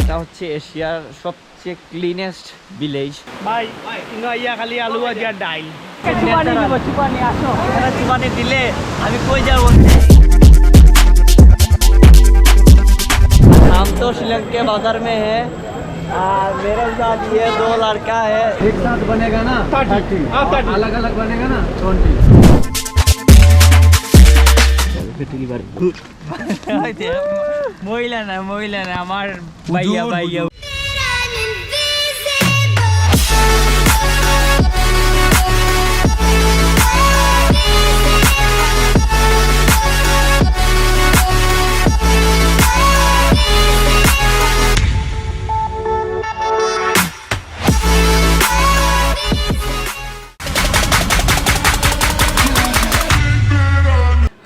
এটা হচ্ছে এশিয়ার সবচেয়ে ক্লিনেস্ট ভিলেজ ভাই ইনো ইয়া খালি আলু ভাজি আর ডাইল এখানে চুবানি দিলে আমি কই যাব हम तो श्रीलंका बाजार में है और मेरे साथ ये दो लड़का है एक साथ बनेगा ना थर्टी हाँ थर्टी अलग अलग बनेगा ना ट्वेंटी মহিলা না মহিলা না আমার ভাইয়া ভাইয়া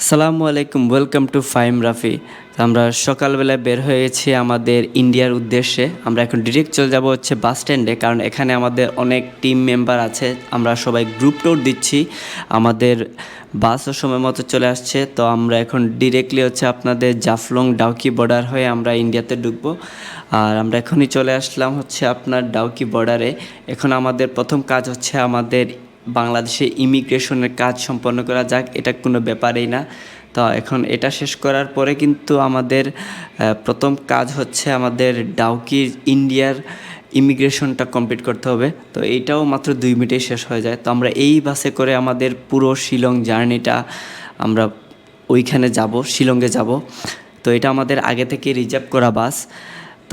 সালামু আলাইকুম ওয়েলকাম টু ফাইম রাফি আমরা সকালবেলা বের হয়ে গেছি আমাদের ইন্ডিয়ার উদ্দেশ্যে। আমরা এখন ডিরেক্ট চলে যাব হচ্ছে বাস স্ট্যান্ডে কারণ এখানে আমাদের অনেক টিম মেম্বার আছে। আমরা সবাই গ্রুপ টোর দিচ্ছি। আমাদের বাসও সময় মতো চলে আসছে। তো আমরা এখন ডিরেক্টলি হচ্ছে আপনাদের জাফলং ডাউকি বর্ডার হয়ে আমরা ইন্ডিয়াতে ঢুকবো। আর আমরা এখনই চলে আসলাম হচ্ছে আপনার ডাউকি বর্ডারে এখন আমাদের প্রথম কাজ হচ্ছে আমাদের বাংলাদেশে ইমিগ্রেশনের কাজ সম্পন্ন করা যাক, এটা কোনো ব্যাপারই না। তো এখন এটা শেষ করার পরে কিন্তু আমাদের প্রথম কাজ হচ্ছে আমাদের ডাউকির ইন্ডিয়ার ইমিগ্রেশনটা কমপ্লিট করতে হবে। তো এইটাও মাত্র দুই মিনিটেই শেষ হয়ে যায়। তো আমরা এই বাসে করে আমাদের পুরো শিলং জার্নিটা আমরা ওইখানে যাব, শিলংয়ে যাব। তো এটা আমাদের আগে থেকে রিজার্ভ করা বাস।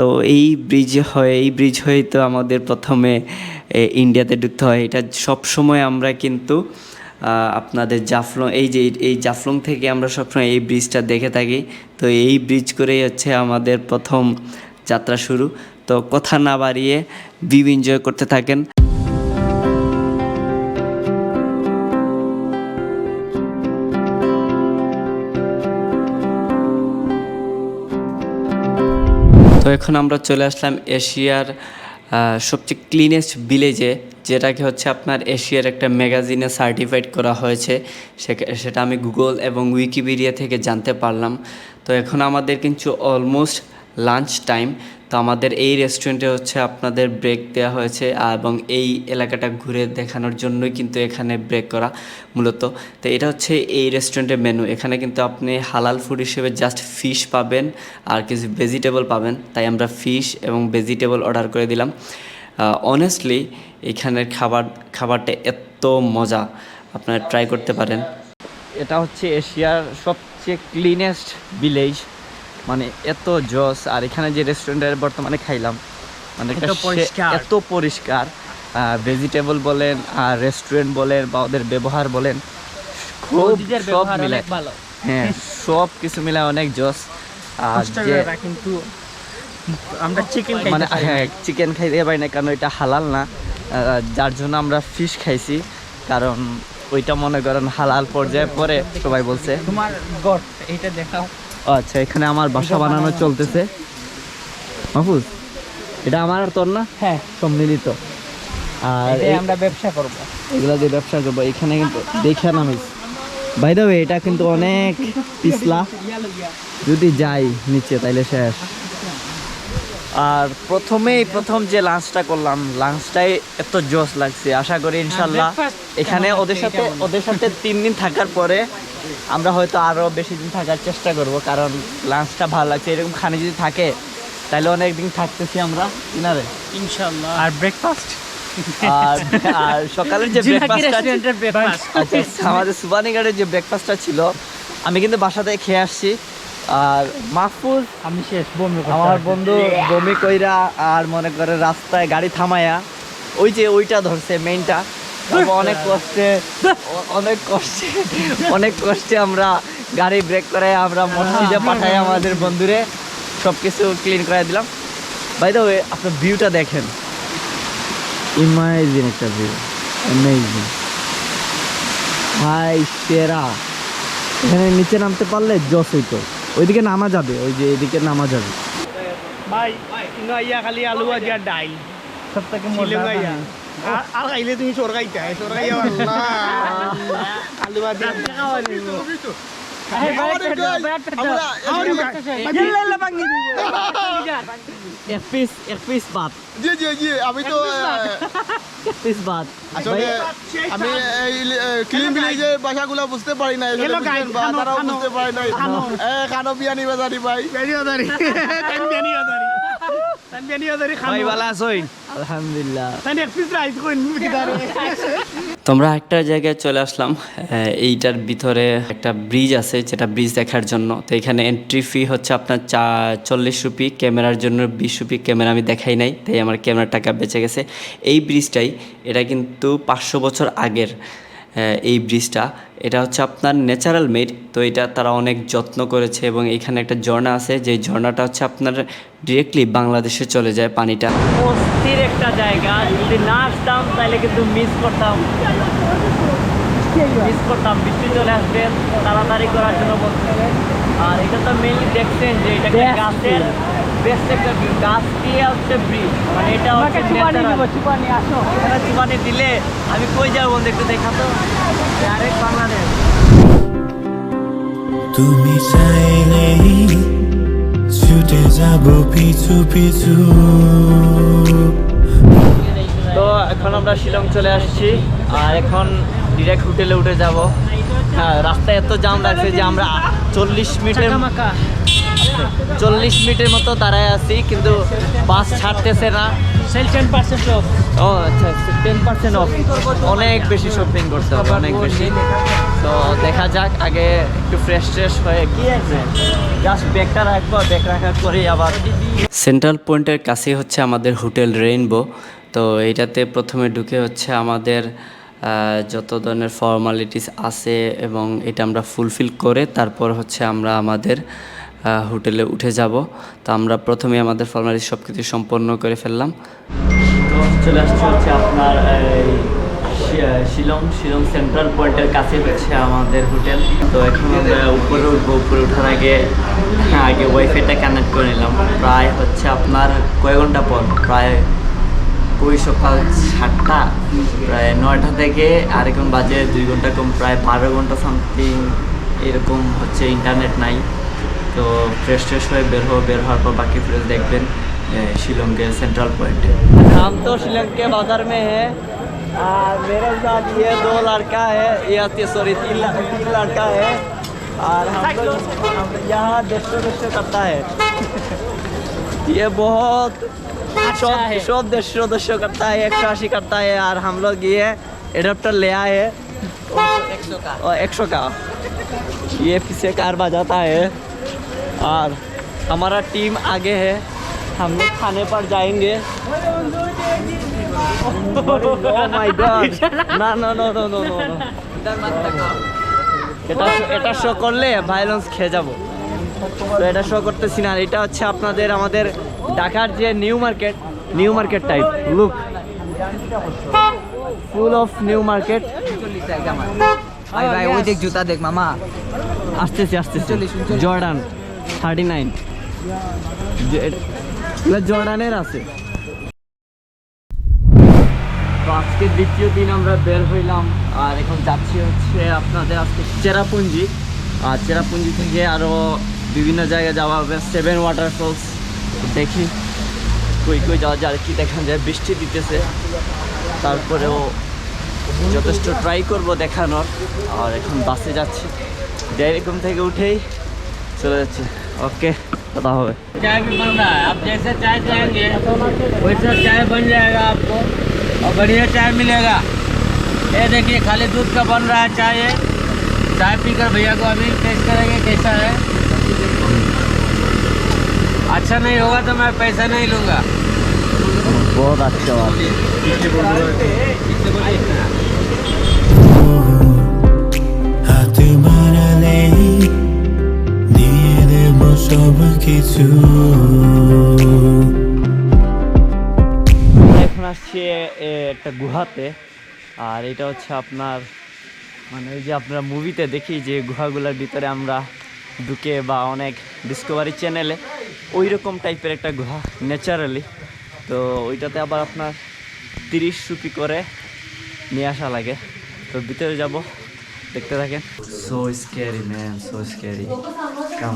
তো এই ব্রিজ হয়ে, এই ব্রিজ হয়ে তো আমাদের প্রথমে ইন্ডিয়াতে ঢুকতে হয়। এটা সবসময় আমরা কিন্তু আপনাদের জাফলং, এই যে, এই জাফলং থেকে আমরা সবসময় এই ব্রিজটা দেখে থাকি। তো এই ব্রিজ করেই হচ্ছে আমাদের প্রথম যাত্রা শুরু। তো কথা না বাড়িয়ে ভিউ এনজয় করতে থাকেন। এখন আমরা চলে আসলাম এশিয়ার সবচেয়ে ক্লিনেস্ট ভিলেজে যেটাকে হচ্ছে আপনার এশিয়ার একটা ম্যাগাজিনে সার্টিফাইড করা হয়েছে। সেটা আমি গুগল এবং উইকিপিডিয়া থেকে জানতে পারলাম। তো এখন আমাদের কিন্তু অলমোস্ট লাঞ্চ টাইম তো আমাদের এই রেস্টুরেন্টে হচ্ছে আপনাদের ব্রেক দেওয়া হয়েছে এবং এই এলাকাটা ঘুরে দেখানোর জন্যই কিন্তু এখানে ব্রেক করা মূলত। তো এটা হচ্ছে এই রেস্টুরেন্টের মেনু এখানে কিন্তু আপনি হালাল ফুড হিসেবে জাস্ট ফিশ পাবেন আর কিছু ভেজিটেবল পাবেন। তাই আমরা ফিশ এবং ভেজিটেবল অর্ডার করে দিলাম। অনেস্টলি এখানের খাবার, খাবারটা এত মজা। আপনারা ট্রাই করতে পারেন। এটা হচ্ছে এশিয়ার সবচেয়ে ক্লিনেস্ট ভিলেজ মানে এত জস আর এখানে যে রেস্টুরেন্টের বর্তমানে খাইলাম মানে এত পরিষ্কার। ভেজিটেবল বলেন আর রেস্টুরেন্ট বলেন বা ওদের ব্যবহার বলেন খুব সব মিলে হ্যাঁ সব কিছু মিলে অনেক জস। আর যে কিন্তু আমরা চিকেন মানে হ্যাঁ চিকেন খাইতে পারি না কারণ এটা হালাল না। যার জন্য আমরা ফিশ খাইছি কারণ ওইটা মনে করেন হালাল পর্যায়ে পরে সবাই বলছে। তোমার গট এইটা দেখাও। আচ্ছা এখানে আমার বাসা বানানো চলতেছে। মাহফুজ এটা আমার আর তোর না? হ্যাঁ। সম্মিলিত। আর এই- আমরা ব্যবসা করব। এগুলা দিয়ে ব্যবসা করব। এখানে কিন্তু দেখে নামিস বাই দ্য এটা কিন্তু অনেক পিছলা। যদি যাই নিচে তাইলে শেষ। আর প্রথমেই প্রথম যে লাঞ্চটা করলাম লাঞ্চটাই এত জোস লাগছে। আশা করি ইনশাল্লাহ এখানে ওদের সাথে ওদের সাথে তিন দিন থাকার পরে আমরা হয়তো আরও বেশি দিন থাকার চেষ্টা করব কারণ লাঞ্চটা ভালো লাগছে। এরকম খানে যদি থাকে তাহলে অনেক দিন থাকতেছি আমরা কিনারে ইনশাআল্লাহ আর ব্রেকফাস্ট আর আর সকালের যে ব্রেকফাস্ট আচ্ছা আমাদের সুবানীগড়ের যে ব্রেকফাস্টটা ছিল আমি কিন্তু বাসাতে খেয়ে আসছি। আর মাহফুজ আমি শেষ বমি আমার বন্ধু বমি কইরা আর মনে করে রাস্তায় গাড়ি থামায়া ওই যে ওইটা ধরছে মেইনটা অনেক কষ্টে অনেক কষ্টে অনেক কষ্টে আমরা গাড়ি ব্রেক করে আমরা মসজিদে পাঠাই আমাদের বন্ধুরে সব কিছু ক্লিন করে দিলাম। বাই দ্য ওয়ে আপনার ভিউটা দেখেন। ইমাজিন একটা ভিউ অ্যামেজিং হাই সেরা। এখানে নিচে নামতে পারলে জস হইতো। ওইদিকে নামা যাবে ওই যে এদিকে নামা যাবে। ভাই ইয়া খালি আলু আর ডাইল সব থেকে আইয়া আর খাইলে তুমি চোর খাইতা চোর খাইয়া আল্লাহ আলু বাদি এক পিস এক পিস ভাত জি জি জি আমি তো এক পিস ভাত আসলে আমি এই ক্লিন ভিলেজের ভাষাগুলো বুঝতে পারি না আসলে বুঝলেন বা তারাও বুঝতে পারি না এ খানো বিয়ানি বাজারি ভাই বিয়ানি বাজারি তোমরা একটা জায়গায় চলে আসলাম এইটার ভিতরে একটা ব্রিজ আছে যেটা ব্রিজ দেখার জন্য। তো এখানে এন্ট্রি ফি হচ্ছে আপনার চা চল্লিশ রুপি ক্যামেরার জন্য বিশ রুপি ক্যামেরা আমি দেখাই নাই তাই আমার ক্যামেরার টাকা বেঁচে গেছে। এই ব্রিজটাই এটা কিন্তু পাঁচশো বছর আগের। এই ব্রিজটা। এটা হচ্ছে আপনার ন্যাচারাল মেড তো এটা তারা অনেক যত্ন করেছে এবং এখানে একটা ঝর্ণা আছে। যে ঝর্ণাটা হচ্ছে আপনার ডিরেক্টলি বাংলাদেশে চলে যায় পানিটা। অস্থির একটা জায়গা। যদি না আসতাম তাহলে কিন্তু মিস করতাম। মিস করতাম। বৃষ্টি চলে আসবে তাড়াতাড়ি করার জন্য বলছে। আর এটা তো মেনলি দেখছেন যে এটা গাছের বেস্ট একটা ভিউ গাছ দিয়ে হচ্ছে ব্রিজ মানে এটা হচ্ছে চুপানি আসো। এখানে চুপানি দিলে আমি কই যাব বন্ধু একটু দেখা তো। ডাইরেক্ট বাংলাদেশ। তুমি চাইলেই ছুটে যাব পিছু পিছু। তো এখন আমরা শিলং চলে আসছি। আর এখন ডিরেক্ট হোটেলে উঠে যাব। হ্যাঁ রাস্তায় এত জাম লাগছে যে আমরা চল্লিশ মিনিটের চল্লিশ মিনিটের মতো দাঁড়ায় আছি কিন্তু বাস ছাড়তেছে না। টেন পার্সেন্ট অফ ও আচ্ছা টেন পার্সেন্ট অফ অনেক বেশি শপিং করতে হবে অনেক বেশি। তো দেখা যাক আগে একটু ফ্রেশ ট্রেশ হয়ে কি আছে। জাস্ট ব্যাগটা রাখব ব্যাগ রাখার পরেই আবার সেন্ট্রাল পয়েন্টের কাছেই হচ্ছে আমাদের হোটেল রেইনবো তো এইটাতে প্রথমে ঢুকে হচ্ছে আমাদের যত ধরনের ফর্মালিটিস আছে এবং এটা আমরা ফুলফিল করে তারপর হচ্ছে আমরা আমাদের হোটেলে উঠে যাব। তো আমরা প্রথমে আমাদের ফর্মালিটি সব কিছু সম্পন্ন করে ফেললাম। চলে আসছে হচ্ছে আপনার শিলং শিলং সেন্ট্রাল পয়েন্টের কাছে হচ্ছে আমাদের হোটেল। তো এখন আমরা উপরে উঠবো। উপরে ওঠার আগে আগে ওয়াইফাইটা কানেক্ট করে নিলাম। প্রায় হচ্ছে আপনার কয় ঘণ্টা পর? প্রায় ওই সকাল সাতটা, প্রায় নয়টা থেকে আর এখন বাজে দুই ঘণ্টা কম, প্রায় বারো ঘণ্টা সামথিং এরকম হচ্ছে ইন্টারনেট নাই। তো ফ্রেশ ট্রেশ হয়ে বের হবো বের হওয়ার পর বাকি ফ্রেশ দেখবেন शिलों के सेंट्रल पॉइंट हम तो शिलोंग के बाजार में है और मेरे साथ ये दो लड़का है ये सॉरी तीन ल- तीन लड़का है और हम लोग हम यहाँ डेस्टो डेस्टो करता है ये बहुत सब सब डेस्टो डेस्टो करता है एक सौ अस्सी करता है और हम लोग ये एडप्टर ले आए हैं और एक सौ का ये पीछे कार बजाता है और हमारा टीम आगे है हम लोग खाने पर जाएंगे oh my god না না না না না না এটা এটা শো করলে ভায়োলেন্স খেয়ে যাব তো এটা শো করতেছি না এটা হচ্ছে আপনাদের আমাদের ঢাকার যে new market new market type look full of new market ভাই ভাই ওই দেখ জুতা দেখ মামা আসতেছি আসতেছি জর্ডান থার্টি নাইন জর্ডানের আছে। আজকে দ্বিতীয় দিন আমরা বের হইলাম, আর এখন যাচ্ছি হচ্ছে আপনাদের আজকে চেরাপুঞ্জি। আর চেরাপুঞ্জি থেকে আরও বিভিন্ন জায়গায় যাওয়া হবে সেভেন ওয়াটারফলস দেখি কই কই যাওয়া যায়, আর কি দেখান যায়, বৃষ্টি দিতেছে। তারপরেও যথেষ্ট ট্রাই করব দেখানোর। আর এখন বাসে যাচ্ছি। ডাইরেক্ট থেকে উঠেই চলে যাচ্ছে। ओके बताओ चाय भी बन रहा है आप जैसे चाय चाहेंगे वैसा चाय बन जाएगा आपको और बढ़िया चाय मिलेगा। ये देखिए खाली दूध का बन रहा है चाय ये। चाय पीकर भैया को अभी टेस्ट करेंगे कैसा है। अच्छा नहीं होगा तो मैं पैसा नहीं लूँगा। बहुत अच्छा बात। है সব কিছু। এখন আসছি একটা গুহাতে। আর এটা হচ্ছে আপনার মানে ওই যে আপনারা মুভিতে দেখি যে গুহাগুলোর ভিতরে আমরা ঢুকে বা অনেক ডিসকভারি চ্যানেলে ওই রকম টাইপের একটা গুহা ন্যাচারালি তো ওইটাতে আবার আপনার তিরিশ রুপি করে নিয়ে আসা লাগে। তো ভিতরে যাব দেখতে থাকেন। So scary man so scary come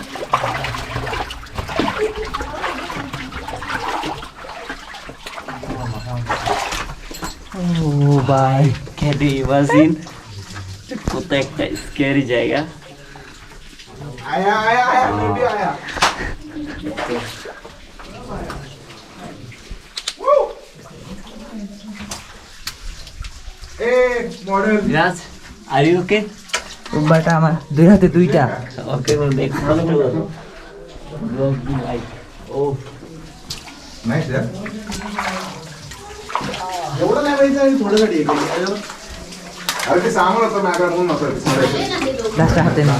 ও ভাই ক্যান ইউ ইমাজিন কত একটা স্ক্যারি জায়গা আয়া আয়া আয়া বেবি আয়া বিরাজ আর ইউ ওকে রুম্বাটা আমার দুই হাতে দুইটা ওকে দেখ ভালো করে ও নাইস एवढं नाही पाहिजे आणि थोडं साठी अरे ते सामान होतं माझ्याकडे म्हणून असं जास्त हाते ना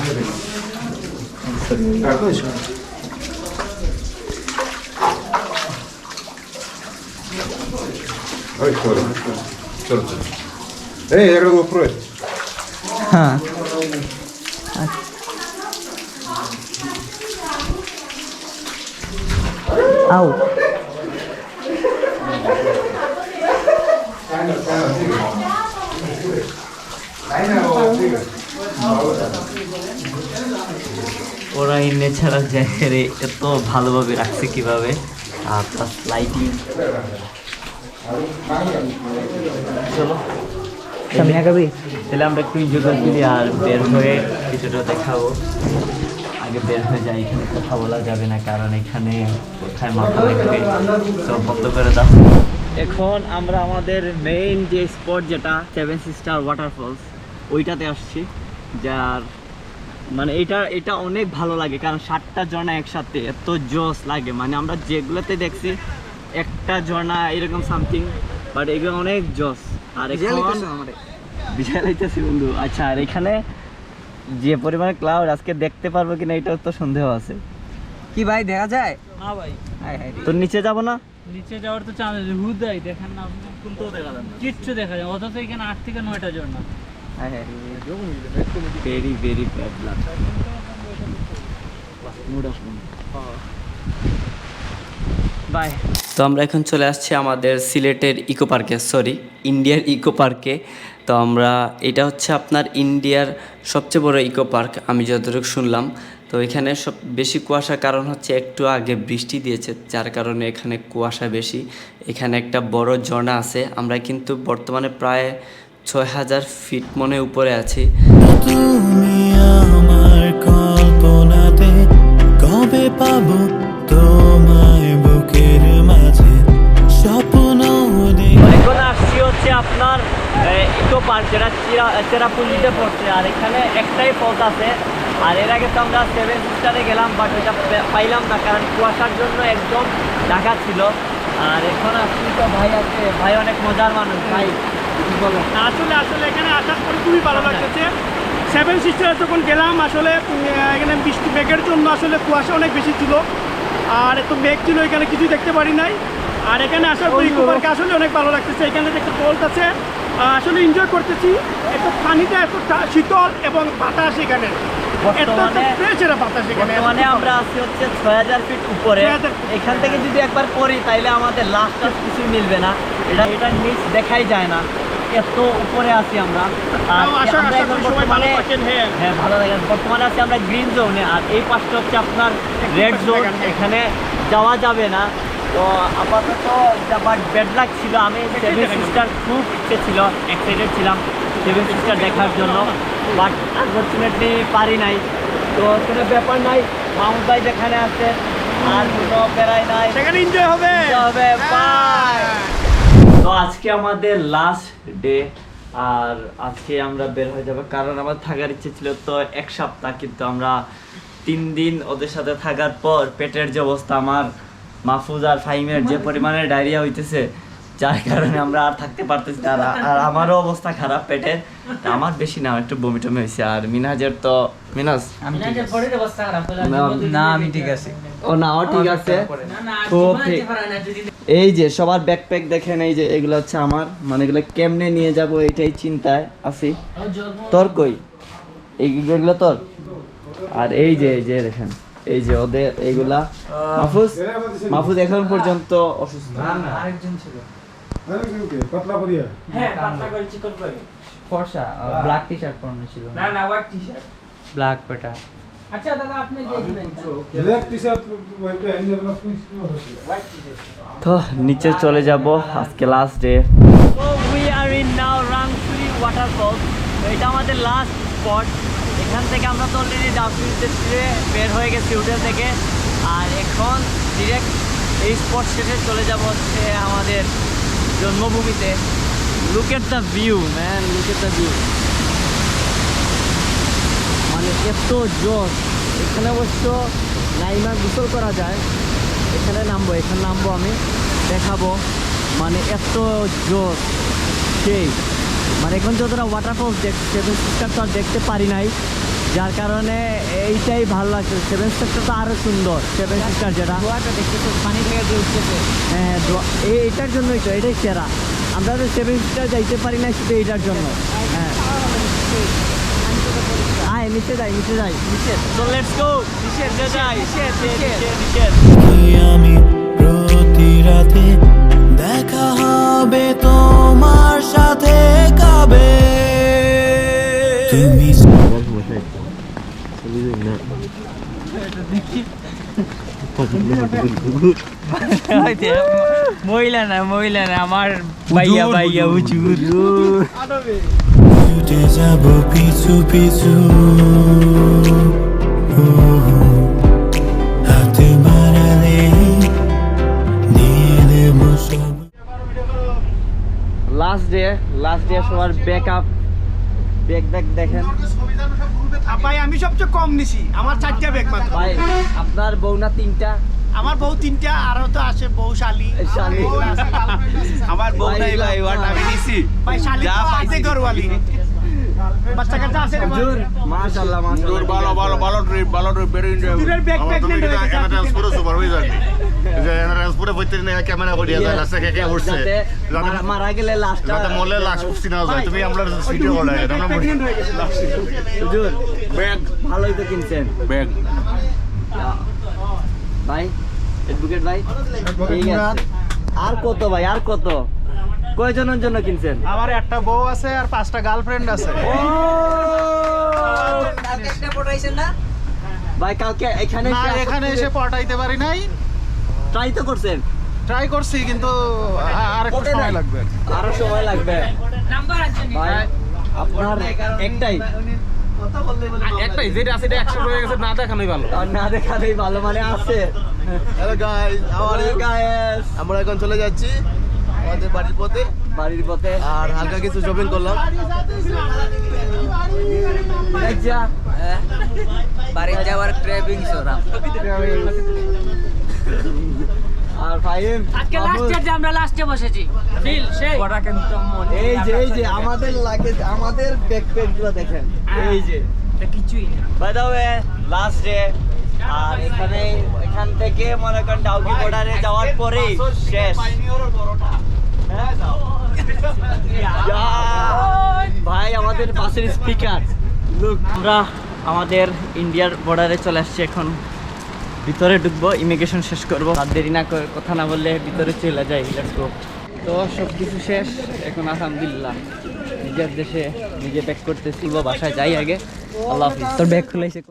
ए याकडे गोप्रो आहे हां आऊ ওরা এই ন্যাচারাল জায়গায় এত ভালোভাবে রাখছে কীভাবে? আর প্লাস লাইটিং চলো। সামনে আগাবি? তাহলে আমরা একটু এনজয় করে আর বের হয়ে কিছুটা দেখাবো। আগে বের হয়ে যাই এখানে কথা বলা যাবে না কারণ এখানে কোথায় মাথা রাখবে সব বন্ধ করে দাও। এখন আমরা আমাদের মেইন যে স্পট যেটা সেভেন সিস্টার ওয়াটারফলস ওইটাতে আসছি যার মানে এটা এটা অনেক ভালো লাগে কারণ সাতটা ঝর্ণা একসাথে এত জোস লাগে। মানে আমরা যেগুলোতে দেখছি একটা ঝর্ণা এরকম সামথিং বাট এগুলো অনেক জোস আর এখন বিশাল হইতেছি বন্ধু। আচ্ছা আর এখানে যে পরিমাণে ক্লাউড আজকে দেখতে পারব কিনা এটাও তো সন্দেহ আছে। কি ভাই দেখা যায়? না ভাই। তোর নিচে যাব না? নিচে যাওয়ার তো চান্স হুদাই দেখেন না আপনি কোনটাও দেখা যাবে না। কিচ্ছু দেখা যায় অথচ এখানে আট থেকে নয়টা ঝর্ণা। রে। ভেরি ভেরি বাই তো আমরা এখন চলে আসছি আমাদের সিলেটের ইকো পার্কে সরি ইন্ডিয়ার ইকো পার্কে। তো আমরা, এটা হচ্ছে আপনার ইন্ডিয়ার সবচেয়ে বড় ইকো পার্ক, আমি যতটুকু শুনলাম। তো এখানে সব, বেশি কুয়াশার কারণ হচ্ছে একটু আগে বৃষ্টি দিয়েছে, যার কারণে এখানে কুয়াশা বেশি। এখানে একটা বড় ঝর্ণা আছে, আমরা কিন্তু বর্তমানে প্রায় ছয় হাজার ফিট মনে উপরে আছি। তুমি আমার কল্পনাতে কবে পাবো? তোমায় বুকের মাঝে স্বপ্ন এখন আসছি হচ্ছে আপনার ইকো পার্ক যেটা চিরা- চেরাপুঞ্জিতে পড়ছে। আর এখানে একটাই পথ আছে। আর এর আগে তো আমরা সেভেন সিস্টারে গেলাম বাট ওইটা পাইলাম না কারণ কুয়াশার জন্য একদম ঢাকা ছিল। আর এখন আসছি তো ভাই আছে ভাই অনেক মজার মানুষ ভাই। আসলে আসলে এখানে আসার পরে খুবই ভালো লাগতেছে। সেভেন সিস্টার যখন গেলাম আসলে এখানে বৃষ্টি মেঘের জন্য আসলে কুয়াশা অনেক বেশি ছিল। আর এত মেঘ ছিল এখানে কিছুই দেখতে পারি নাই। আর এখানে আসার পর ইকো পার্কে আসলে অনেক ভালো লাগতেছে। এখানে একটা পোল্ট আছে আসলে এনজয় করতেছি। একটু পানিটা ঠা- শীতল এবং বাতাস এখানে। এত বর্তমানে- এখানে। বর্তমানে আমরা আছি হচ্ছে ছয় হাজার ফিট উপরে। এখান থেকে যদি একবার পড়ি তাইলে আমাদের লাস্ট কিছুই মিলবে না। এটা এটা নিচ দেখাই যায় না। এত উপরে আছি আমরা। আর ভালো থাকেন হ্যাঁ। হ্যাঁ ভালো লাগে বর্তমানে আছি আমরা গ্রিন জোনে আর এই পাশটা হচ্ছে আপনার রেড জোন হ্যাঁ। এখানে যাওয়া যাবে না। তো আপাতত বাট ব্যাড লাক ছিল আমি সেভেন সিস্টার খুব ইচ্ছে ছিল এক্সাইটেড ছিলাম সেভেন সিস্টার দেখার জন্য। বাট আনফর্চুনেটলি পারি নাই। তো কোনো ব্যাপার নাই। মাহমুদ ভাই যেখানে আছে। আর কোনো বেড়াই নাই। সেখানে এনজয় হবে। হবে। বাই। তো আজকে আমাদের লাস্ট ডে আর আজকে আমরা বের হয়ে যাব কারণ আমার থাকার ইচ্ছে ছিল তো এক সপ্তাহ কিন্তু আমরা তিন দিন ওদের সাথে থাকার পর পেটের যে অবস্থা আমার মাহফুজ আর ফাহিমের যে পরিমাণে ডায়রিয়া হইতেছে যার কারণে আমরা আর থাকতে পারতেছি না আর আর আমারও অবস্থা খারাপ পেটের আমার বেশি না একটু বমি টমি হয়েছে আর মিনাজের তো মিনাজ না আমি ঠিক আছে। ও না ও ঠিক আছে। খুব এই যে সবার ব্যাকপ্যাক দেখেন এই যে এগুলো হচ্ছে আমার। মানে এগুলো কেমনে নিয়ে যাব এটাই চিন্তায় আছি। তোর কই? এইগুলো তোর? আর এই যে এই যে দেখেন এই যে ওদের এইগুলা মাহফুজ মাহফুজ এখন পর্যন্ত অসুস্থ। না না। আরেকজন ছিল। ফর্সা ব্ল্যাক টি শার্ট পরানো ছিল। না না হোয়াইট টি শার্ট ব্ল্যাক পেটা তো নিচে চলে যাব আজকে last day are in now Rangchuri waterfall. তো এটা আমাদের লাস্ট স্পট এখান থেকে আমরা তো অলরেডি ডাউকি উদ্দেশ্যে বের হয়ে গেছি হোটেল থেকে। আর এখন ডিরেক্ট এই স্পট শেষে চলে যাব হচ্ছে আমাদের জন্মভূমিতে। Look at the view man look at the view মানে এত জোস এখানে অবশ্য নাইমা গোসল করা যায়। এখানে নামবো এখানে নামবো আমি। দেখাবো। মানে এত জোস সেই। মানে এখন যতটা ওয়াটারফলস দেখছি সেভেন সিস্টার তো আর দেখতে পারি নাই। যার কারণে এইটাই ভালো লাগছে। সেভেন সিস্টার তো আরও সুন্দর। সেভেন সিস্টার যেটা। দেখতে পানি থেকে যে উঠতেছে। হ্যাঁ এইটার জন্যই তো এটাই সেরা। আমরা তো সেভেন সিস্টার যাইতে পারি না শুধু এইটার জন্য। হ্যাঁ নিচে যাই নিচে যাই নিচে। তো লেটস গো নিচে নিচে যাই নিচে নিচে নিচে। আমি প্রতি রাতে দেখা হবে তোমার সাথে কবে? তুমি মহিলা না মহিলা না আমার ভাইয়া ভাইয়া উচুর ছুটে যাব পিছু পিছু। হাতে বাড়ালে দিয়ে দেব সব। লাস্ট ডে লাস্ট ডে সবার ব্যাক আপ ব্যাক ব্যাক দেখেন। ভাই আমি সবচেয়ে কম নিছি। আমার চারটা ব্যাগ মাত্র। ভাই আপনার বউ না তিনটা? আমার বউ তিনটা আরও তো আছে বউ শালি। আমার বউ নাই ভাই ওয়াট আমি নিছি? ভাই শালি তো আছে ঘরওয়ালি বাচ্চা কাচ্চা আছে রে ভাই? হুজুর মাশাআল্লাহ মাশাআল্লাহ ভালো ভালো ভালো ট্রিপ ভালো ট্রিপ বেরি হুজুরের ব্যাগ প্রেগনেন্ট গেছে ট্রান্সপোর্ট সুপারভাইজার যে ট্রান্সপোর্টে বইতে নিয়ে ক্যামেরা কে কে উঠছে। মারা- গেলে লাস্ট যাতে মলে লাশ উঠছি না যায় তুমি আমরা ভিডিও করা আমরা প্রেগনেন্ট হয়ে গেছে। হুজুর ব্যাগ ভালোই তো কিনছেন। ব্যাগ ভাই এডভোকেট ভাই ঠিক আছে। আর কত ভাই আর কত? কয়জনের জন্য কিনছেন? আমার একটা বউ আছে আর পাঁচটা গার্লফ্রেন্ড আছে। ভাই কালকে এখানে এখানে এসে পটাইতে পারি নাই। ট্রাই তো করছেন? ট্রাই করছি কিন্তু আর একটু সময় লাগবে। আরও সময় লাগবে। ভাই আপনার একটাই। একটাই যেটা আছে এটা একশো হয়ে গেছে না দেখানোই ভালো। আর না দেখালেই ভালো মানে আছে। হ্যালো গাইস আমরা এখন চলে যাচ্ছি। আমাদের বাড়ির পথে। বাড়ির পথে। আর হালকা কিছু শপিং করলাম। বাড়ি যাওয়ার ক্রেভিংস আর ফাহিম আজকে লাস্ট মাহমুদ, যে আমরা লাস্টে বসেছি। ফিল সেই। কিন্তু মনে এই যে এই যে আমাদের লাগে আমাদের ব্যাকপ্যাকগুলো দেখেন। এই যে। কিছুই না। By the way last day আর এখানে এখান থেকে মনে করেন ডাউকি বর্ডারে যাওয়ার পরেই শেষ। হ্যাঁ? ভাই, আমাদের বাসের স্পিকার আমরা আমাদের ইন্ডিয়ার বর্ডারে চলে আসছি এখন। ভিতরে ঢুকবো ইমিগ্রেশন শেষ করব। আর দেরি না কথা না বললে ভিতরে চলে যাই গো তো সব কিছু শেষ, এখন আলহামদুলিল্লাহ। নিজের দেশে নিজে ব্যাক করতেছি, বাসায় যাই আগে। আল্লাহ হাফিজ। তোর ব্যাগ খুলাইছে